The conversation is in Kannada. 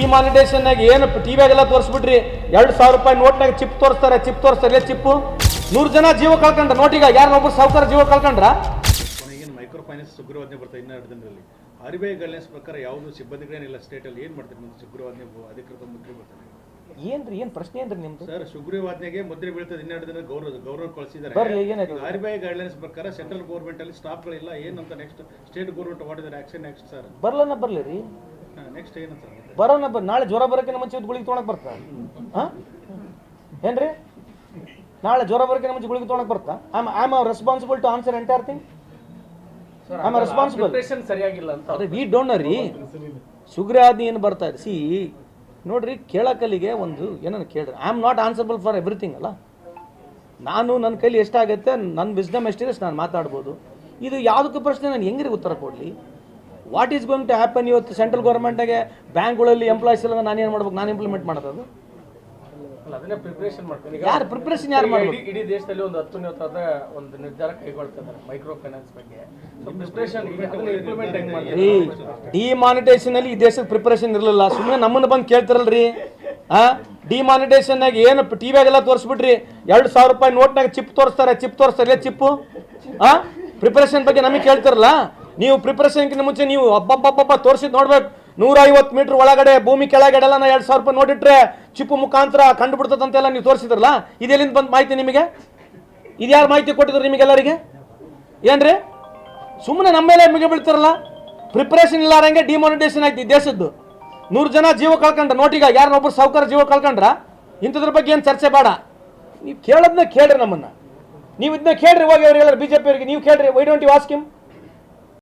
ಡಿಮಾನಿಟೇಷನ್ನಾಗ ಏನು ಟಿವಿಯಾಗೆಲ್ಲ ತೋರಿಸ್ಬಿಡ್ರಿ. ಎರಡು ಸಾವಿರ ರೂಪಾಯಿ ನೋಟ್ನಾಗ ಚಿಪ್ ತೋರಿಸ್ತಾರೆ ಚಿಪ್ ತೋರಿಸ್ತಾರೆ, ಎಲ್ಲ ಚಿಪ್ಪು ನೂರು ಜನ ಜೀವ ಕಳ್ಕೊಂಡ್ರ. ನೋಟಿಗ ಒಬ್ಬರು ಸಾವುಕಾರ ಜೀವ ಕಳ್ಕೊಂಡ್ರ? ಏನು ಮೈಕ್ರೋ ಫೈನಾನ್ಸ್ ಸುಗ್ರೀವಾಜ್ಞೆ ಬರ್ತಾ ಇನ್ನೆರಡು ದಿನದಲ್ಲಿ. ಆರ್ ಬಿ ಐ ಗೈಡ್ಲೈನ್ಸ್ ಪ್ರಕಾರ ಯಾವುದು ಸಿಬ್ಬಂದಿಗಳೇನಿಲ್ಲ ಸ್ಟೇಟಲ್ಲಿ ಏನು ಮಾಡ್ತಾರೆ ಸುಗ್ರೀವಾಜ್ಞೆ ಅಧಿಕೃತ ಮುಖ್ಯ ಬರ್ತಾರೆ. ಏನ್ರಿ ಏನ್ ಪ್ರಶ್ನೆ ಏನ್ರಿ ನಿಮ್ದು? ಸರ್ ಸುಗ್ರೀವಾಜ್ಞೆಗೆ ಮುದ್ರೆ ಬೀಳ್ತದೆ. ಇನ್ನೆರಡು ದಿನ ಗೌರವ ಗೌರವ ಕಳಿಸಿದ್ದಾರೆ. ಬರ್ಲಿ ಏನಾಯ್ತು ಆರ್ ಬಿ ಐ ಗೈಡ್ಲೈನ್ಸ್ ಪ್ರಕಾರ ಸೆಂಟ್ರಲ್ ಗೌರ್ಮೆಂಟ್ ಅಲ್ಲಿ ಸ್ಟಾಫ್ಗಳಿಲ್ಲ ಏನಂತ ನೆಕ್ಸ್ಟ್ ಸ್ಟೇಟ್ ಗೌರ್ಮೆಂಟ್ ವಾಟ್ ಇದ್ದಾರೆ ಆಕ್ಷನ್ ನೆಕ್ಸ್ಟ್ ಸರ್ ಬರ್ಲನ ಬರ್ಲಿ ರೀ. ನೆಕ್ಸ್ಟ್ ಏನು ಸರ್? ಬರೋಣ ಬರ್ ನಾಳೆ ಜ್ವರ ಬರಕ್ಕೆ ನಮ್ಮ ಒಂದು ಗುಳಿಗೆ ತೊಗೊಳಕ್ ಬರ್ತಾ? ಹಾಂ? ಏನ್ರಿ? ನಾಳೆ ಜ್ವರ ನಮ್ಮ ಮುಂಚೆ ಗುಳಿಗೆ ತೊಗೊಳಕ್ ಬರ್ತಾ? ಐ ಆಮ್ ಅವ್ರ responsible to answer entire thing I'm responsible preparation ಸರಿಯಾಗಿಲ್ಲ ಅಂತ ಅದೇ ವಿ ಡೋಂಟ್ ರೀ. ಸುಗ್ರಾದಿ ಏನು ಬರ್ತಾ ಇದೆ? ಸಿ ನೋಡ್ರಿ, ಕೇಳಕಲಿಗೆ ಒಂದು ಏನನ್ನು ಕೇಳ್ರಿ. I am not answerable for everything ಅಲ್ಲ? ನಾನು ನನ್ನ ಕೈಲಿ ಎಷ್ಟಾಗುತ್ತೆ ನನ್ನ ವಿಸ್ಡಮ್ ಎಷ್ಟಿದೆ ನಾನು ಮಾತಾಡ್ಬೋದು. ಇದು ಯಾವುದಕ್ಕೂ ಪ್ರಶ್ನೆ, ನಾನು ಹೆಂಗ್ರಿ ಉತ್ತರ ಕೊಡಲಿ? What is going to happen ಇವತ್ತು ಸೆಂಟ್ರಲ್ ಗೌರ್ಮೆಂಟಾಗೆ ಬ್ಯಾಂಕ್ಗಳಲ್ಲಿ ಎಂಪ್ಲಾಯ್ಸ್ ಇಲ್ಲ ನಾನು ಏನು ಮಾಡ್ಬೇಕು? ನಾನು ಇಂಪ್ಲಿಮೆಂಟ್ ಮಾಡೋದು ಅಲ್ಲ ಅದನ್ನೇ ಪ್ರಿಪ್ರೇಷನ್ ಮಾಡ್ತೀನಿ ಈಗ ಯಾರು ಪ್ರಿಪ್ರೇಷನ್ ಯಾರು ಮಾಡಬೇಕು ಇಡೀ ದೇಶದಲ್ಲಿ ಒಂದು ಅತ್ಯುನ್ನತವಾದ ಒಂದು ನಿರ್ಧಾರ ಕೈಗೊಳ್ತಿದ್ದಾರೆ ಮೈಕ್ರೋ ಫೈನಾನ್ಸ್ ಬಗ್ಗೆ ಡಿಮಾನಿಟೇಷನ್ ಅಲ್ಲಿ ಈ ದೇಶದ ಪ್ರಿಪರೇಷನ್ ಇರಲಿಲ್ಲ. ಸುಮ್ಮನೆ ನಮ್ಮನ್ನ ಬಂದು ಕೇಳ್ತಾರಲ್ರಿ. ಆ? ಆಗಿ ಏನು ಟಿವಿಯಾಗೆಲ್ಲ ತೋರಿಸ್ಬಿಟ್ರಿ. ಎರಡು ಸಾವಿರ ರೂಪಾಯಿ ನೋಟ್ನಾಗ ಚಿಪ್ ತೋರಿಸ್ತಾರೆ ಚಿಪ್ ತೋರಿಸ್ತಾರೆ. ಚಿಪ್ಪು ಆ? ಪ್ರಿಪರೇಷನ್ ಬಗ್ಗೆ ನಮಗೆ ಕೇಳ್ತಾರಲ್ಲ? ನೀವು ಪ್ರಿಪರೇಷನ್ಗಿಂತ ಮುಂಚೆ ನೀವು ಅಬ್ಬಬ್ಬಬ್ಬ ತೋರಿಸಿದ್ ನೋಡ್ಬೇಕು. ನೂರ ಐವತ್ತು ಮೀಟರ್ ಒಳಗಡೆ ಭೂಮಿ ಕೆಳಗಡೆ ಎಲ್ಲ ಎರಡು ಸಾವಿರ ರೂಪಾಯಿ ನೋಡಿಟ್ರೆ ಚಿಪ್ಪು ಮುಖಾಂತರ ಕಂಡುಬಿಡ್ತದಂತೆಲ್ಲ ನೀವು ತೋರಿಸಿದ್ರಲ್ಲ, ಇದೆಲ್ಲಿಂದ ಬಂದ ಮಾಹಿತಿ ನಿಮಗೆ? ಇದ್ಯಾರು ಮಾಹಿತಿ ಕೊಟ್ಟಿದ್ರು ನಿಮಗೆಲ್ಲರಿಗೆ? ಏನ್ರಿ? ಸುಮ್ಮನೆ ನಮ್ಮ ಮೇಲೆ ಮಿಗೆ ಬೀಳ್ತಾರಲ್ಲ? ಪ್ರಿಪ್ರೇಷನ್ ಇಲ್ಲಾರಂಗೆ ಡಿಮಾನಿಟೇಷನ್ ಆಯ್ತು ದೇಶದ್ದು. ನೂರು ಜನ ಜೀವ ಕಳ್ಕೊಂಡ್ರ, ನೋಟಿಗ ಯಾರನ್ನೊಬ್ರು ಸಾವುಕಾರ ಜೀವ ಕಳ್ಕೊಂಡ್ರ, ಇಂಥದ್ರ ಬಗ್ಗೆ ಏನು ಚರ್ಚೆ ಬೇಡ. ನೀವು ಕೇಳೋದನ್ನ ಕೇಳ್ರಿ ನಮ್ಮನ್ನ. ನೀವು ಇದನ್ನ ಕೇಳ್ರಿ ಹೋಗಿ ಅವ್ರಿಗೆಲ್ಲ ಬಿ ಜೆ ಪಿ ಅವರಿಗೆ, ನೀವು ಕೇಳ್ರಿ why don't you ask him